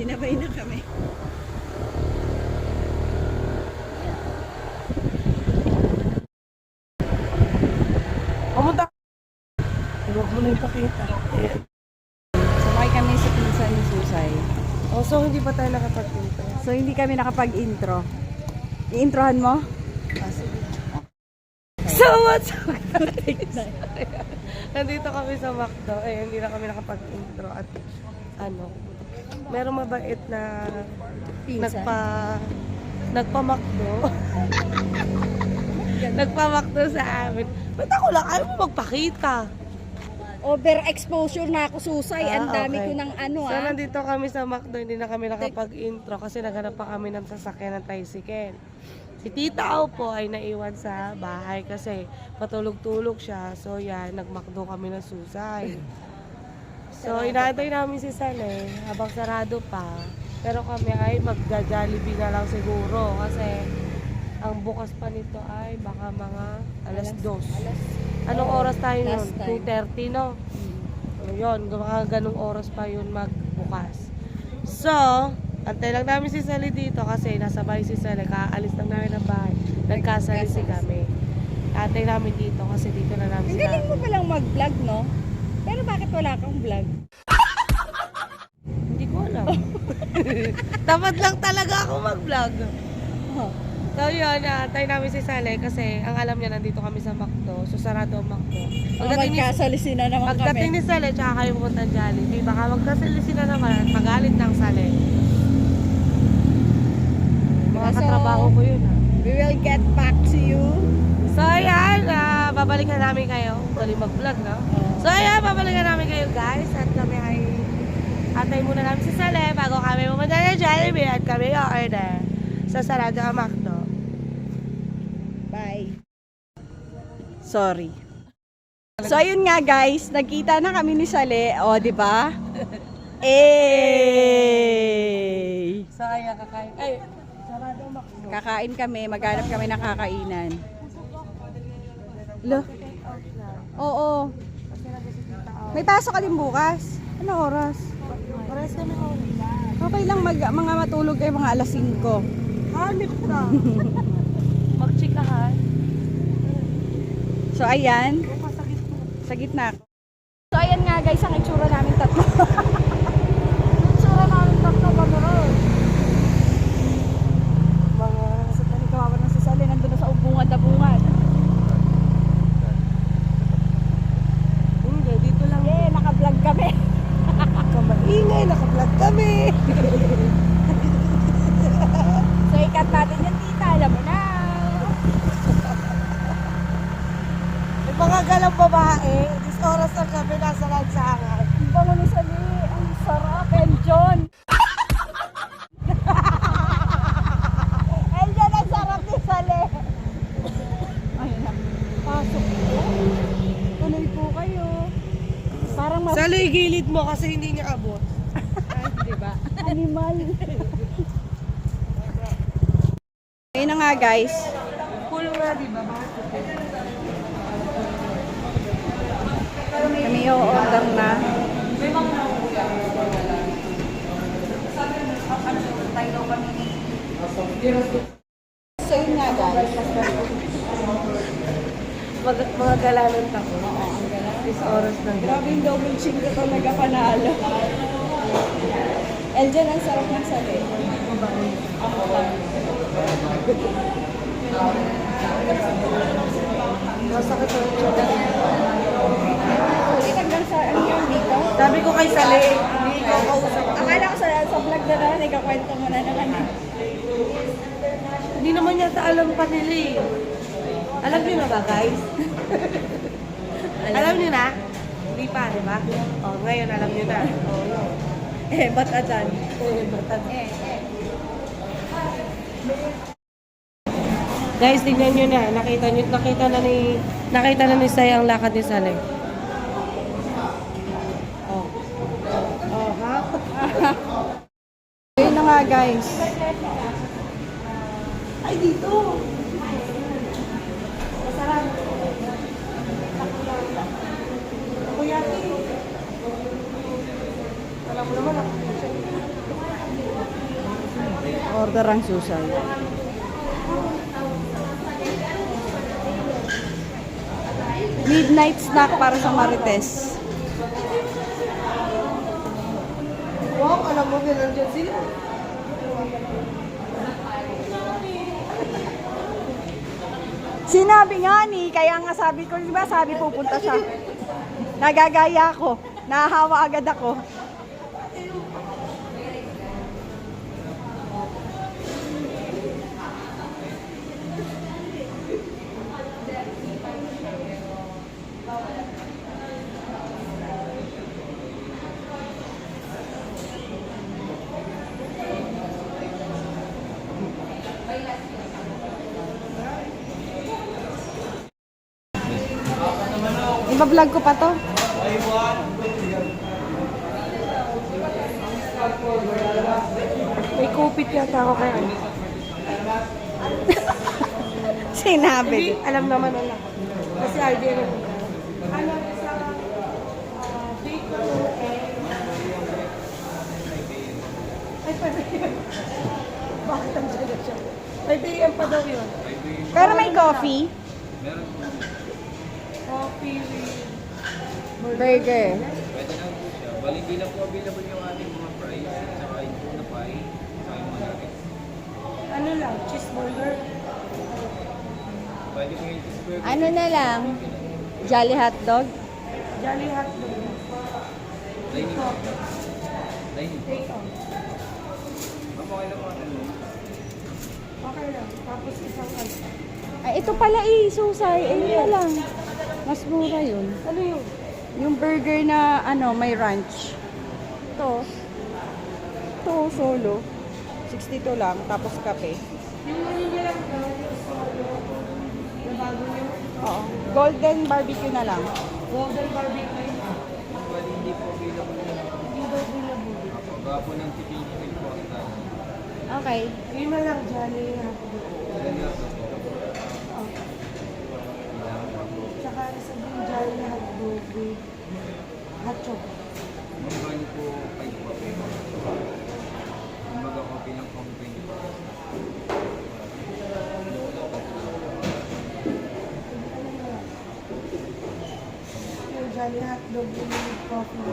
Sabay na kami. Pumunta. Huwag mo na ipakita. Sabay kami sa pinsan ni Susay. Oh, so hindi pa tayo nakapag-intro. So hindi kami nakapag-intro. I-introhan mo? So what's up guys? Nandito kami sa McDo. Eh, hindi na kami nakapag-intro. At ano, merong mabait na Pinsan. nagpa nagpa-McDo. nagpa-McDo sa amin. Ba't ako lang? Ayaw mo magpakita. Overexposure na ako, Susay. Ang Ah, dami okay. ko ng ano So, ah. nandito kami sa McDo, hindi na kami nakapag-intro kasi naghanap pa kami ng sasakyan ng tricycle. Si Tita Au po ay naiwan sa bahay kasi patulog-tulog siya. So, yan, nag-McDo kami ng susay. So, inaantay namin si Sale habang sarado pa. Pero kami ay magja-jollibee na lang siguro kasi ang bukas pa nito ay baka mga alas 2. Anong oras tayo nun? last time. 2.30, no? Yun, mga ganong oras pa yun magbukas. So, antay lang namin si Sally dito kasi nasa bahay si Sally. Kaalis lang namin ng bahay. Nagkasalisi kami. Antay namin dito kasi dito na namin Ang galing mo palang mag-vlog, no? Pero bakit wala kang vlog? Hindi ko alam. Dapat lang talaga ako mag-vlog. Oh. So yun, antay namin si Sally kasi ang alam niya nandito kami sa McDo. So sarado ang McDo. Ni, Magkasalisi na naman pagdating kami. ni Sally, tsaka kayo pumunta ng Jollibee. Baka magkasalisi na naman at magalit ng Sally. Mga So, katrabaho ko yun ah. We will get back to you. So ayan, ah, babalikan namin kayo. Tuloy mag-vlog, no? So ayan, babalikan namin kayo guys. At kami ay atay muna namin si Sale bago kami pumunta ng Jollibee at kami order sa Sarado ang McDo. Bye. Sorry. So ayun nga guys, nagkita na kami ni Sale, o di ba? Eh! So ayan, kakain. Ay, Sarado ang McDo. Kakain kami, maghanap kami ng kakainan. Lo. Oo. May pasok ka din bukas. Ano oras? Pares kami oras. Okay lang mag, mga matulog kayo mga alas 5. Hanip na. Magchikahan. So ayan, sa gitna. So ayan nga guys, ang itsura namin tatlo. itsura namin tatlo gano'n. Mga Sa tali kawawa na si Sally, nandun na sa ubungan na bungad. Hindi, dito lang. Eh, naka-vlog kami. Kamaingay, naka-vlog kami. So ikat natin yung tita, alam mo na. May mga galang babae, this oras na kami nasa lansangan. Ang bango ni Sally, ang sarap. And John. And John, ang sarap ni Sally. Ayun na. Pasok po. Tuloy po kayo. Parang mas... Salo gilid mo kasi hindi niya abot. Di ba? Animal. Ayun na nga guys. Cool nga, di ba? Kami o-order na. So yun nga guys. Mag mga galanan tako. This oras na. Grabe yung double chin ko talaga panalo. Eljan, ang sarap ng sabi. Masakit ang tiyan. Ulit hanggang sa ano yung dito. Sabi ko kay Sale, hindi ko kausap. Akala ko sa, sa vlog na naman, ikakwento mo na naman. eh. Hindi naman yata alam pa nila eh. Alam niyo na ba guys? alam niyo na? Hindi pa, di ba? Oh, ngayon alam niyo na. Oh, Eh, ba't atan? eh, batad. Eh, eh. Guys, tingnan nyo na. Nakita nyo, nakita na ni, nakita na ni Sai ang lakad ni Sale. Oh. Oh, ha? Ayun na nga guys. Ay, dito! Masarap. Ako yati. Alam mo naman ako. Order ang susay. Midnight snack para sa Marites. Wow, alam mo, nandiyan sila. Sinabi nga ni, kaya nga sabi ko, di ba sabi pupunta siya. Nagagaya ako. Nahahawa agad ako. Iba-vlog ko pa to. May kupit yata ako kaya. Sinabi. Hindi, alam naman nila. Kasi idea rin. Ano, sa uh, bacon and... Ay, pwede yun. Bakit ang dyan siya? 5 a.m. pa daw yun. Pero may coffee. Coffee with... Burger. Pwede lang po siya. Bali, hindi lang po available yung ating mga fries, tsaka yung tuna pie, tsaka yung mga nuggets. Ano lang, cheeseburger. Pwede po yung cheeseburger. Ano na lang? Jolly hot dog. Jolly hotdog. Dining. Take Dining. Take on. Okay lang po. ano? Okay lang. Tapos isang ano. Ay, ito pala eh, susay. Ayun na lang. Mas mura yun. Ano yun? Yung burger na ano, may ranch. Ito. Ito, solo. 62 lang, tapos kape. Yung ano niya lang. Na. Oo. Golden barbecue na lang. Golden barbecue. Pwede hindi po available Hindi daw binabuli. ako. Gawa po ng chicken po ang tayo. Okay. Yun na lang, Jolly hotdog. Ilan lang. Tsaka isa din Jolly hotdog with hot chocolate. Ma'am, bali po 5 po. Yung mga lang po 20 po. Jolly hotdog with coffee.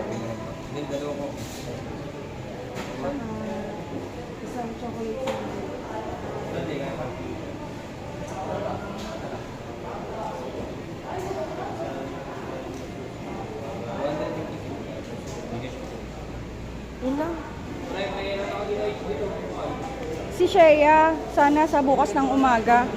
Then, dalawa ko. Isang chocolate. Hindi nga. Yun lang. Si Shea, sana sa bukas ng umaga.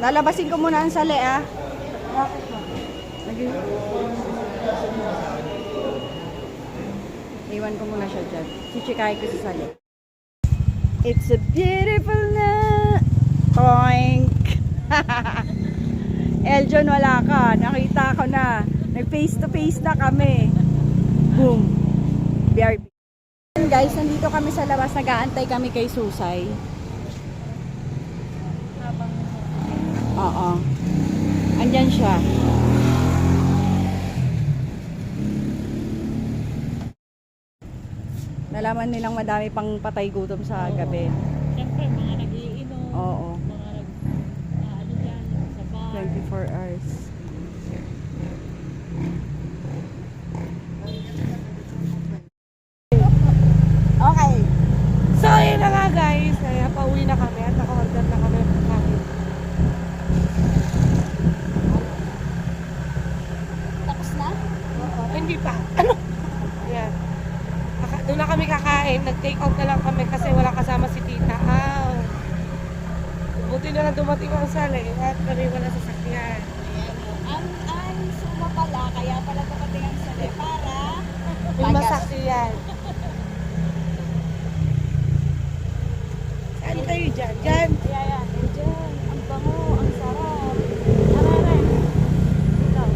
Lalabasin ko muna ang sali ah. Bakit ba? Nag- Iwan ko muna siya dyan. Chichikay ko sa sali. It's a beautiful night. Toink. Eljon, wala ka. Nakita ko na. Nag face to face na kami. Boom. BRB. Guys, nandito kami sa labas. Nag-aantay kami kay Susay. Oo. Andyan siya. Nalaman nilang madami pang patay gutom sa gabi. Siyempre, mga nagiinom, Oo. mga nag, ah, ano dyan, sa bar. 24 hours. Okay. So, ayun na nga guys. Kaya pauwi na kami at naka-order na kami ng pagkain. Tapos na? Oo, hindi pa. Ano? Ayan. Kaka- Doon na kami kakain. Nag-take out na lang kami kasi wala kasama si tita. Ah. Buti na lang dumating ang sali at kami wala sasakyan. Ang, ang suma pala, kaya pala dumating ang sali para May masakyan. Saan kayo dyan? Dyan. Yeah, yeah. Diyan. Ang bango, ang sarap. Aray, aray. Ikaw.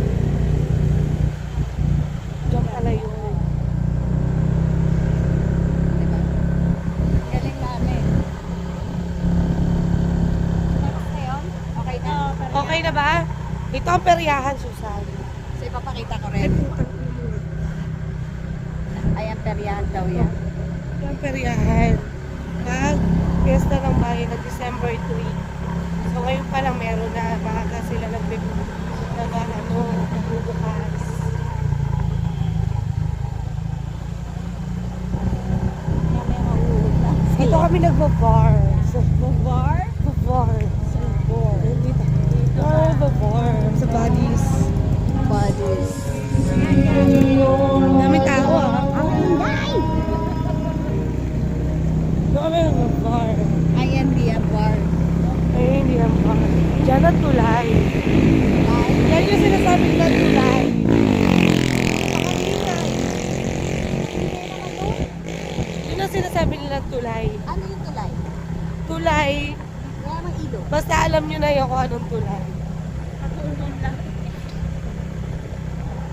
Ito ang peryahan, Susan. So, ipapakita ko rin. Ayan, peryahan daw yan. Ito ang peryahan. Pag fiesta ng bayan na December 3. So ngayon pa lang meron na maaga sila nag nag ano, nagbubukas. Na. Dito kami nagbabar. So, Bar? Oh, babar. Sa bodies. Bodies. Dami tao ah. Dito kami nagbabar. Ayan, Dia Bar. Ay, hindi ang bar. Diyan ang tulay. Yan yung sinasabi nila tulay. Pakalitan. Yun ang sinasabi nila tulay. Ano yung tulay? Tulay. Wala mang ilo. Basta kung anong tulay.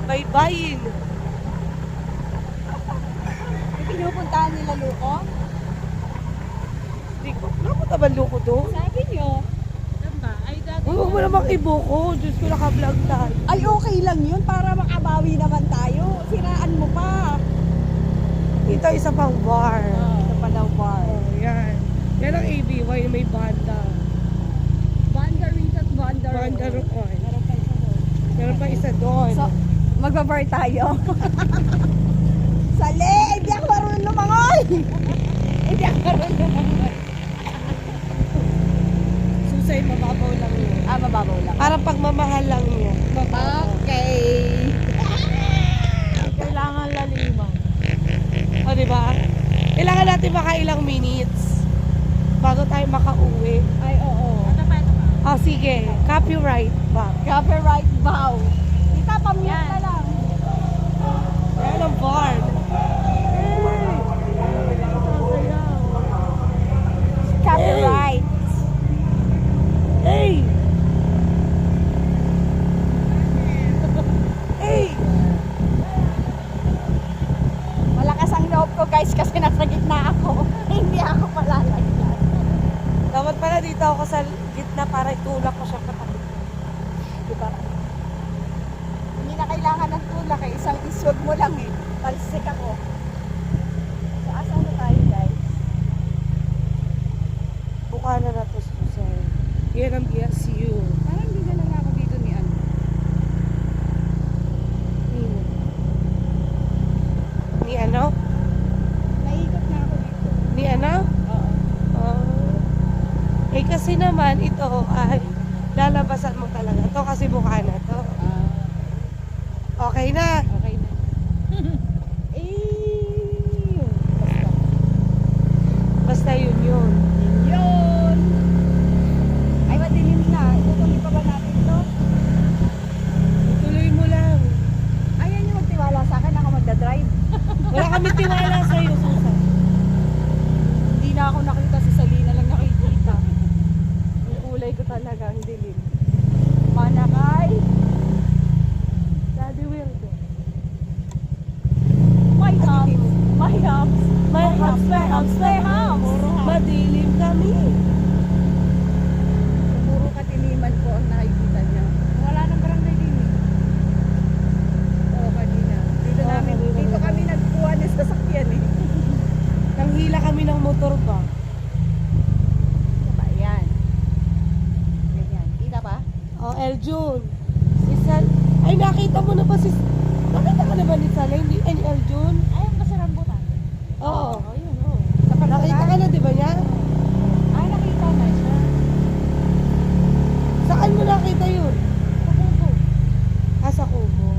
Baybayin. Yung pinupuntahan nila Luko? Hindi ko. Napunta ba luko doon? Sabi nyo. Saan ba? Ay, dati. Huwag mo namang ibuko. Diyos ko, naka-vlog tayo. Ay, okay lang yun para makabawi naman tayo. Siraan mo pa. Ito isa pang bar. Sa Palaw Bar. Oh, yan. Yan ang ABY, may banda. Banda roon. Meron pa isa doon. So, magbabar tayo. Sali! Hindi ako marunong lumangoy! Hindi ako marunong lumangoy. Susay, mababaw lang yun. Ah, mababaw lang. Parang pagmamahal lang yun. Okay. Kailangan laliman. O, di ba? Kailangan natin makailang minutes bago tayo makauwi. Ay, oo. Ito pa, ito pa. O, sige. Copyright ba? Copyright vow. Tita, pamute na lang. Yan ang bar. Copyright. Hey! Hey! Malakas ang loob ko guys kasi nasa gitna ako. Hindi ako palalagyan. Dapat pala dito ako sa gitna para itulak ko siya patabi. Diba? Hindi na kailangan ng tulak eh. Isang iswag mo lang eh. Talsik ako. So, asan na tayo guys? Buka na na to, Susan. Yan ako nakita ba ni Sal? Hindi, ay, ang kasi rambutan. Oo. Oh, yun, oh. Sa Nakita ka na, di ba niya? Ay, nakita na siya. Saan mo nakita yun? Sa kubo. Ah, sa kubo.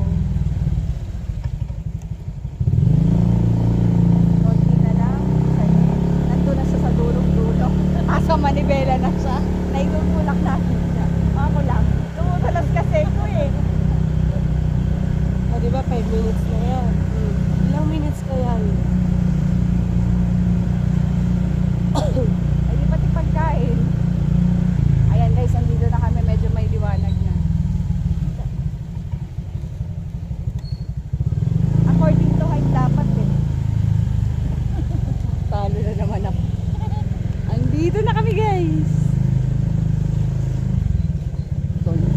Konti na lang. Sa'yo. Nandun na siya sa dulong-dulo. Asa manibela na siya. Naitutulak natin siya. Ako lang. Tumutulas kasi ko eh. O, di ba, 5 minutes na yan. Ilang minutes kaya yun? Ay, di pati pagkain. Ayan guys, andito na kami. Medyo may liwanag na. According to height dapat eh. Talo na naman ako. Andito na kami guys. Toing,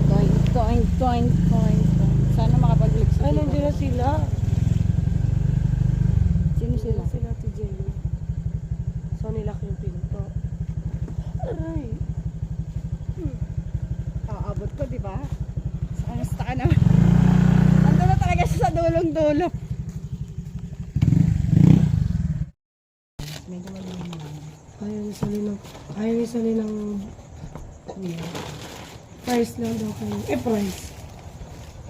toing, toing, toing. sila. Sino sila? Sila si Jenny. So, nilak yung pinto. Aray. Aabot ko, di ba? So, kamusta ka naman? Ando na talaga siya sa dulong-dulo. Medyo malilim lang. Ayaw ni Sally ng... Sally ng... Kuya. Price lang daw kayo. Eh, price.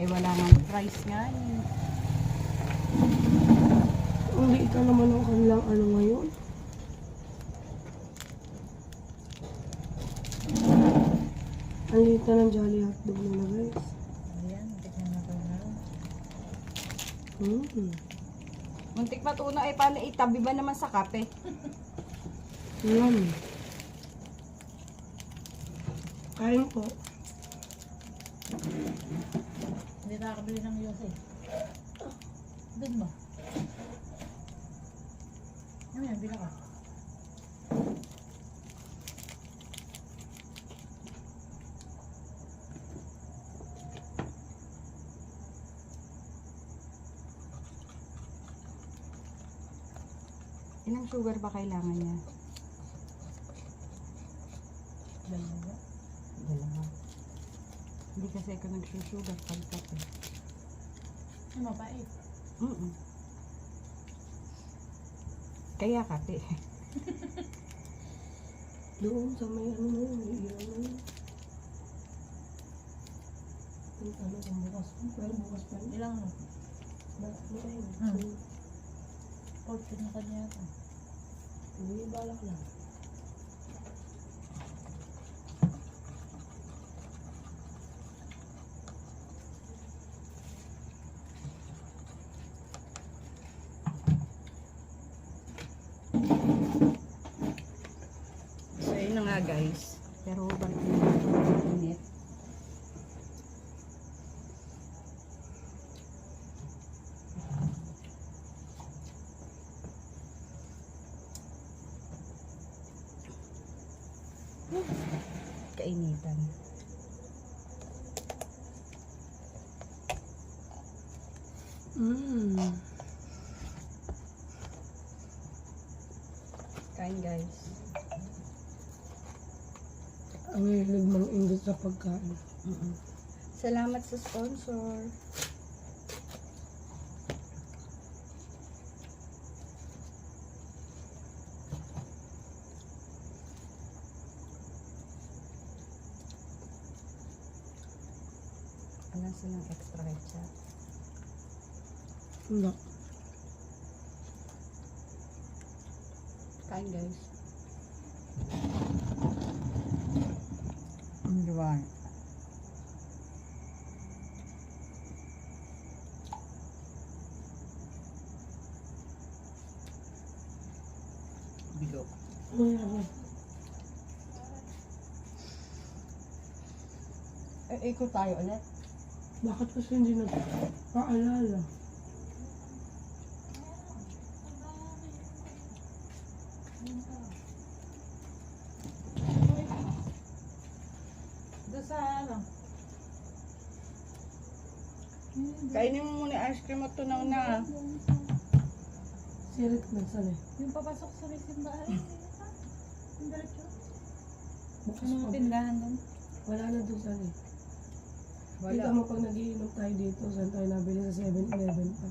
Eh, wala nga price nga. Ang liit na naman ang kanilang ano ngayon. Ang liit na ng Jolly Hotdog nila guys. Ayan, tignan na. Hmm. Muntik matuna eh, paano itabi ba naman sa kape? Yum. Kain po. Hindi nakakabili ng USA. Doon ba? Ano yan? Bila ka? Ilang sugar ba kailangan niya? Dalawa. Dalawa. Hindi kasi ako nagsusugar pag kape. Ano mapait? Mm Kaya kape. Doon sa may ano yun. Ang ano kung bukas. Pero bukas pa rin. Ilang ano? Na, ano kayo? Hmm. Portrait na kanya yata. Hindi, balak lang. So, yun na nga guys. Pero balik na natin init. Kainitan. Mm. Kain guys. Ang hilig mang indot sa pagkain. Mm-mm. Salamat sa sponsor. Wala silang extra ketchup. Wala. Kain guys. Diba? Bigo. Mayroon. Eh, ikot tayo ulit. Bakit kasi hindi nagpaalala? Doon sa ano? Kainin mo muna yung ice cream at tunaw na. Sirit nagsali. Yung papasok sa may simbahan. Yung diretso. Bukas Ano pa. mga tindahan doon? Wala na doon sali. Wala. Kita mo pag nagiinom tayo dito, saan tayo nabili sa 7-Eleven pa.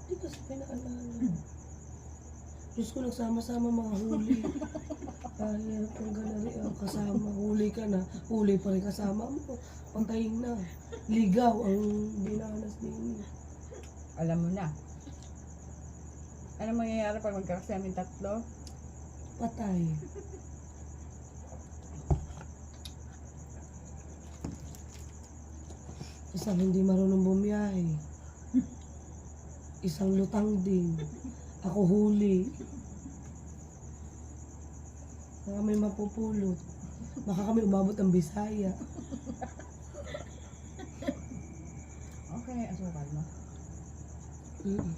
Hindi kasi pinaalala. Diyos ko, nagsama-sama mga huli. Kahirap kang ganari ang kasama. Huli ka na, huli pa rin kasama mo. Patayin na. Ligaw ang binanas din. Alam mo na. Ano mangyayari pag magkakasama yung tatlo? Patay. Isang hindi marunong bumiyahe. Isang lutang din. Ako huli. Baka may mapupulot. Baka kami umabot ang Bisaya. okay, aso asukal mo. Mm-mm.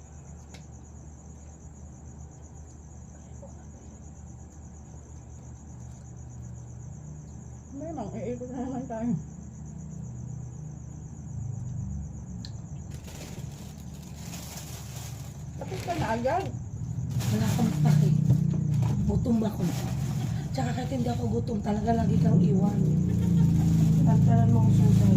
May mang iikot na naman tayo. Tapos ka na agad. Wala kang pake. Gutom ako. Tsaka kahit hindi ako gutom, talaga lagi kang iwan. Tantalan mo ang susay.